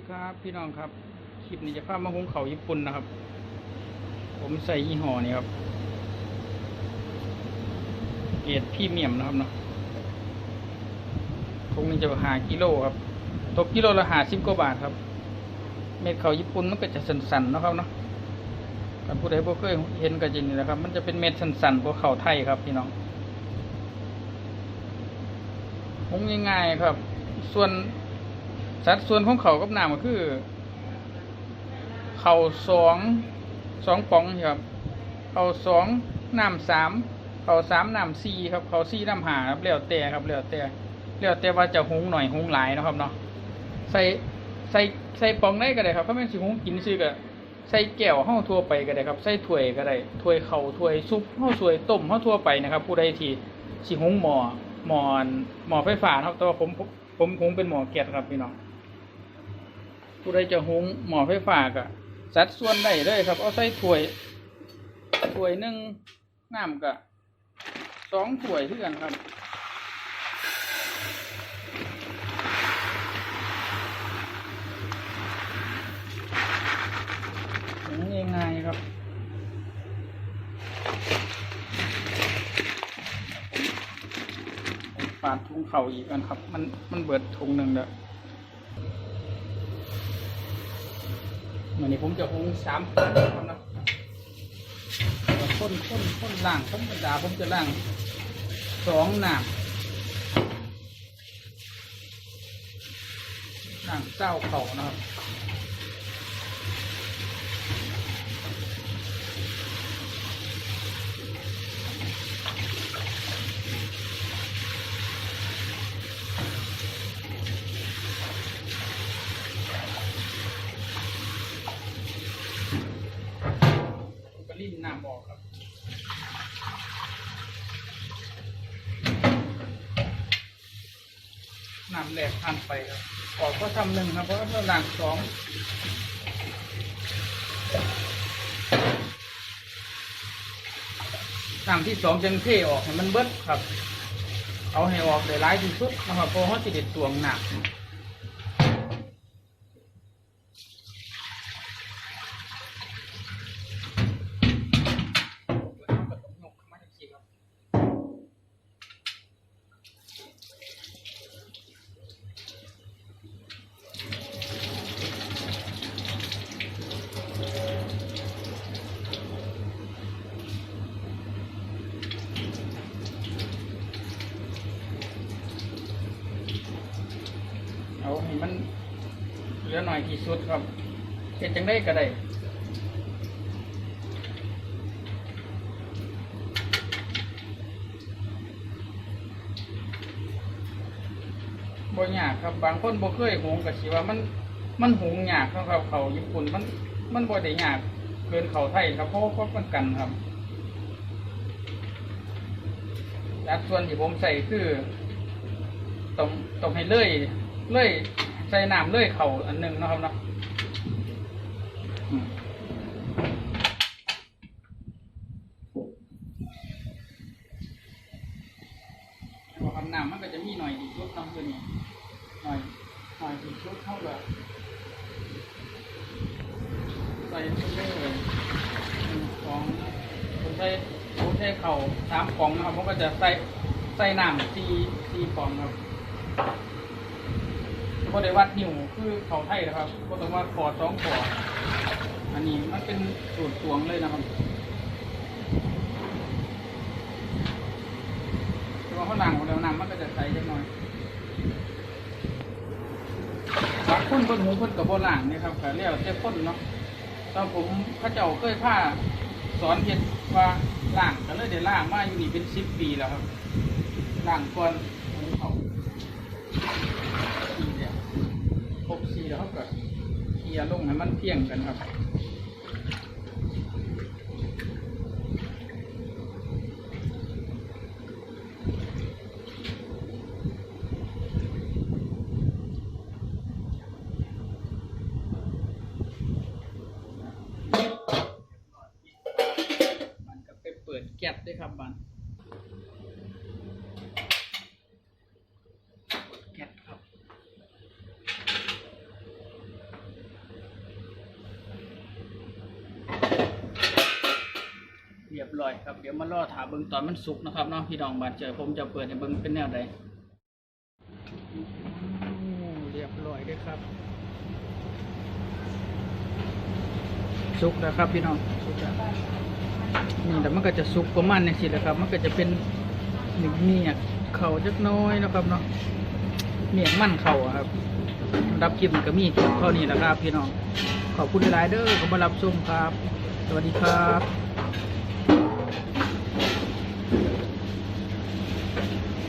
ดีครับพี่น้องครับ คลิปนี้จะพามาหุงเขาญี่ปุ่นนะครับ ผมใส่ยี่ห้อนี้ครับ เกรดพรีเมียมนะครับเนาะคงนี้จะหากิโลครับ ตกกิโลละหาสิบกว่าบาทครับ เม็ดเขาญี่ปุ่นมันก็จะสันๆเนาะครับเนาะถ้าผู้ใดบ่เคยเห็นก็จะนี่แหละครับ มันจะเป็นเม็ดสันๆพวกเขาไทยครับ พี่น้องหุงง่ายๆครับ ส่วน สัดส่วนของเขากับน้ำก็คือ เขาสองสองป๋องครับ เขาสองน้ำสามเขาสามน้ำสี่ครับ เขาสี่น้ำหาครับแล้วแต่ครับแล้วแต่แล้วแต่ว่าจะหุงหน่อยหุงหลายนะครับเนาะใส่ใส่ใส่ป๋องได้ก็ได้ครับถ้าไม่นสิหุงกินซื้อก็ใส่แก้วห้าทั่วไปก็ได้ครับใส่ถ้วยก็ได้ถ้วยเขาถ้วยซุปห้าถ้วยต้มห้าทั่วไปนะครับ ผู้ใดที่สิหุงหม้อหม้อหม้อไฟฟ้าครับแต่ว่าผมผมผมหุงเป็นหม้อแก๊สครับพี่น้อง ผู้ใดจะหุงหม้อไฟฟ้าก็สัดส่วนได้เลยครับ เอาใส่ถ้วยถ้วยหนึ่งน้ำก็สองถ้วยเท่ากันครับหุงง่ายๆครับปาดทุงเข่าอีกอันครับ มันมันเบิดทุงหนึ่งแล้ว วันนี้ผมจะหุงสามคนะครับนะคนคนคนล่างธรรมดาผมจะล่างสองหนามล่างเจ้าเขานะครับ ก็ลิ้นน้ำอกครับน้ำแหลกผ่านไปครับ ออกก็ทำหนึ่งครับ เพราะว่าหลังสองน้ำที่สองจังเทออกให้มันเบิดครับ เอาให้ออกได้ร้ายที่สุดนะครับเพราะเขาจะเด็ดตวงหนัก มันเหลือหน่อยที่สุดครับเฮ็ดจังได้ก็ได้บ่ยากครับ บางคนบ่เคยหุงก็สิว่ามันมันหุงยากครับครับ เขาญี่ปุ่นมันมันบ่ได้ยากเกินเขาไทยครับเพราะว่าพบกันกันครับและส่วนที่ผมใส่คือต้องต้องให้เลื่อยเลื่อย ใส่น้ำเลื่อยเข่าอันหนึ่งนะครับเนาะอืมพอคำน้ำมันก็จะมีหน่อยดีชุดน้ำตัวนี้หน่อยหน่อยดีชุดเท่ากับใส่ชุดได้เลยหนึ่งสองผมใส่ผมใส่เข่าสามกล่องนะครับผมก็จะใส่ใส่น้ำสี่สี่กล่องครับ ก็ได้วัดนิ้วคือเขาไทยนะครับก็ต้องวัดขอดสองขอดอันนี้มันเป็นสูตรตวงเลยนะครับต่ว่าเขาหลังของเรานำมันก็จะใสจังหน่อยบางคนคนหูคนกับโบล่างนี่ครับแต่เรียกเจ้าคนเนาะตอนผมเข้าเจ้าเคยผ้าสอนเห็นว่าล่างก็เลยได้ล่างมาอยู่นี่เป็นสิบปีแล้วครับล่างก่อนของเขา รบสีแล้วก็เคียลงให้มันเพียงกันครับมันก็ไปเปิดแก๊สด้วยครับมัน แก๊สครับ เรียบร้อยครับเดี๋ยวมารอถาเบิ่งตอนมันสุกนะครับเนาะพี่น้องบาดเจอผมจะเปิดให้เบิ่งเป็นแนวใดเรียบร้อยเด้อครับ สุกแล้วครับพี่น้องสุกแล้วนี่แต่มันก็จะสุกประมาณนี้สิแหละครับ มันก็จะเป็นหนึ่งเมียกเข่าจักหน้อยนะครับเนาะเมียกมั่นเข่าอะครับรับคลิปมันก็มีเท่านี้แหละครับพี่น้องขอบคุณหลายๆเด้อขอบมารับชมครับ สวัสดีครับ フフフ。